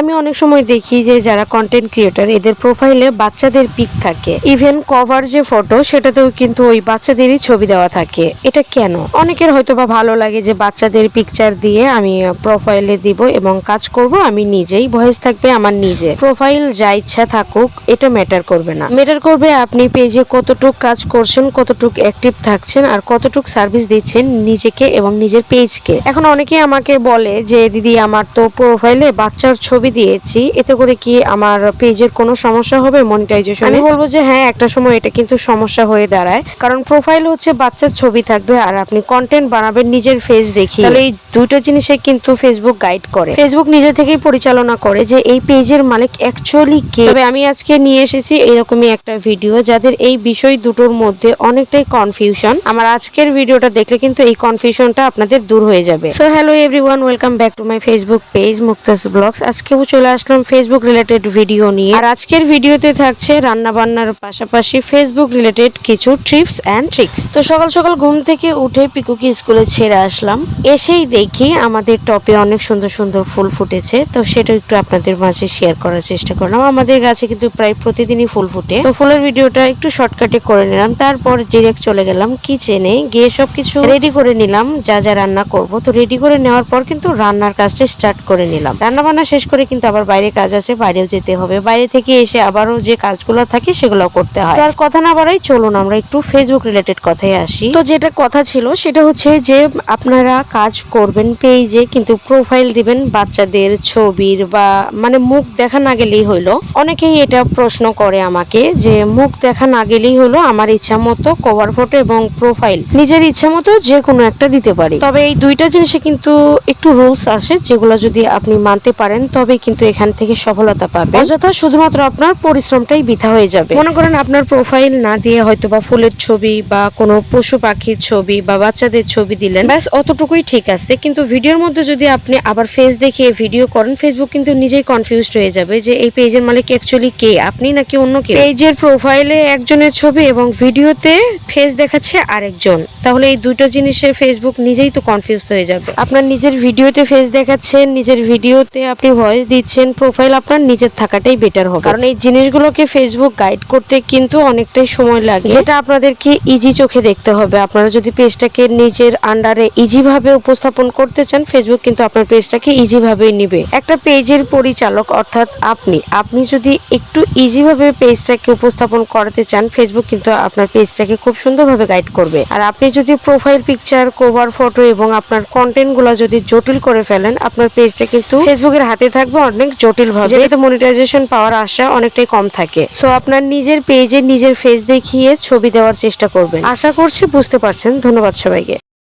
আমি অনেক সময় দেখি যে যারা কন্টেন্ট ক্রিয়েটার এদের প্রোফাইলে বাচ্চাদের পিক থাকে। ইভেন কভার যে ফটো সেটাতেও কিন্তু ওই বাচ্চাদেরই ছবি দেওয়া থাকে। এটা কেন? অনেকের হয়তো বা ভালো লাগে যে বাচ্চাদের পিকচার দিয়ে আমি প্রোফাইলে দিব এবং কাজ করব, আমি নিজেই ভয়েস থাকবে, আমার নিজে প্রোফাইল যা ইচ্ছা থাকুক, এটা ম্যাটার করবে না। ম্যাটার করবে আপনি পেজে কতটুক কাজ করছেন, কতটুক অ্যাক্টিভ থাকছেন, আর কতটুক সার্ভিস দিচ্ছেন নিজেকে এবং নিজের পেজকে এখন অনেকেই আমাকে বলে যে, দিদি, আমার তো প্রোফাইলে বাচ্চার ছবি দিয়েছি এতে করে কি আমার পেজের কোনো সমস্যা হবে মনিটাইজেশন আমি বলব যে হ্যাঁ একটা সময় এটা কিন্তু সমস্যা হয়ে দাঁড়ায়। কারণ প্রোফাইল হচ্ছে বাচ্চার ছবি থাকবে আর আপনি কন্টেন্ট বানাবেন নিজের ফেস দেখি তাহলে এই দুটো জিনিসে কিন্তু ফেসবুক গাইড করে। ফেসবুক নিজে থেকেই পরিচালনা করে যে এই পেজের মালিক অ্যাকচুয়ালি কে। তবে আমি আজকে নিয়ে এসেছি এরকমই একটা ভিডিও যাদের এই বিষয় দুটোর মধ্যে অনেকটাই কনফিউশন আমার আজকের ভিডিওটা দেখলে কিন্তু এই কনফিউশনটা আপনাদের দূর হয়ে যাবে। So hello everyone welcome back to my Facebook page Mukta's blogs আজকেও চলে আসলাম ফেসবুক রিলেটেড ভিডিও নিয়ে। আর আজকের ভিডিওতে থাকছে রান্না বান্নার পাশাপাশি ফেসবুক রিলেটেড কিছু ট্রিপস অ্যান্ড ট্রিক্স তো সকাল সকাল ঘুম থেকে উঠে পিকুকে স্কুলে ছেড়ে আসলাম। এসেই দেখি আমাদের টপে অনেক সুন্দর সুন্দর ফুল ফুটেছে। তো সেটা একটু আপনাদের মাঝে শেয়ার করার চেষ্টা করলাম। আমাদের গাছে কিন্তু প্রায় প্রতিদিনই ফুল ফুটে। তো ফুলের ভিডিওটা একটু শর্টকাটে করে নিলাম। তারপর ডিরেক্ট চলে গেলাম কিচেনে গিয়ে সবকিছু রেডি করে নিলাম, যা যা রান্না করব। তো রেডি করে নেওয়ার পর কিন্তু রান্নার কাজটা স্টার্ট করে নিলাম। রান্না বান্না শেষ করে কিন্তু আবার বাইরে কাজ আছে, বাইরেও যেতে হবে। বাইরে থেকে এসে আবারও যে কাজগুলো থাকে সেগুলো করতে হয়। আর কথা না বাড়াই চলুন আমরা একটু ফেসবুক রিলেটেড কথায় আসি। তো যেটা কথা ছিল সেটা হচ্ছে যে আপনারা কাজ করবেন পেজে কিন্তু প্রোফাইল দিবেন বাচ্চাদের ছবির বা মানে মুখ দেখা না গেলেই হইল। অনেকেই এটা প্রশ্ন করে আমাকে যে মুখ দেখা না গেলেই হলো আমার ইচ্ছা মতো কভার ফটো এবং প্রোফাইল নিজের ইচ্ছা মতো যে কোনো একটা দিতে পারি। তবে এই দুইটা জিনিসে কিন্তু একটু রুলস আছে যেগুলো যদি আপনি মানতে পারেন, তবে কিন্তু এখান থেকে সফলতা পাবেন অযথা শুধুমাত্র আপনার পরিশ্রমটাই বৃথা হয়ে যাবে। মনে করেন আপনার প্রোফাইল না দিয়ে হয়তো বা ফুলের ছবি বা কোনো পশু পাখির ছবি বা বাচ্চাদের ছবি দিলেন। ব্যাস, অতটুকুই ঠিক আছে। কিন্তু ভিডিওর মধ্যে যদি আপনি আবার ফেস দেখিয়ে ভিডিও করেন ফেসবুক কিন্তু নিজেই কনফিউজড হয়ে যাবে যে এই পেজের মালিক অ্যাকচুয়ালি কে? আপনি নাকি অন্য কে পেজের প্রোফাইলে একজনের ছবি এবং ভিডিওতে ফেস দেখাচ্ছে আরেকজন। তাহলে এই দুটো জিনিসে ফেসবুক নিজেই তো কনফিউজ হয়ে যাবে। আপনার নিজের ভিডিওতে ফেস দেখাচ্ছেন নিজের ভিডিওতে আপনি ভয়েস দিচ্ছেন প্রোফাইল আপনার নিজের থাকাটাই বেটার হবে। কারণ এই জিনিসগুলোকে ফেসবুক গাইড করতে কিন্তু অনেকটাই সময় লাগে। যেটা আপনাদেরকে ইজি চোখে দেখতে হবে। আপনারা যদি পেজটাকে নিজের আন্ডারে ইজি ভাবে উপস্থাপন করতে চান ফেসবুক কিন্তু আপনার পেজটাকে ইজি ভাবে নিবে। একটা পেজের পরিচালক অর্থাৎ আপনি আপনি যদি একটু ইজি ভাবে পেজটাকে উপস্থাপন করাতে চান ফেসবুক কিন্তু আপনার পেজটাকে খুব সুন্দরভাবে গাইড করবে। আর আপনি যদি প্রোফাইল পিকচার কভার ফটো এবং আপনার কন্টেন্টগুলো যদি জটিল করে ফেলেন, আপনার পেজটা কিন্তু ফেসবুকের হাতে থাকবে অনেক জটিল ভাবে। যেটাতে মনিটাইজেশন পাওয়ার আশা অনেকটাই কম থাকে। সো আপনার নিজের পেজে নিজের ফেস দেখিয়ে ছবি দেওয়ার চেষ্টা করবেন। আশা করছি বুঝতে পারছেন। ধন্যবাদ সবাইকে।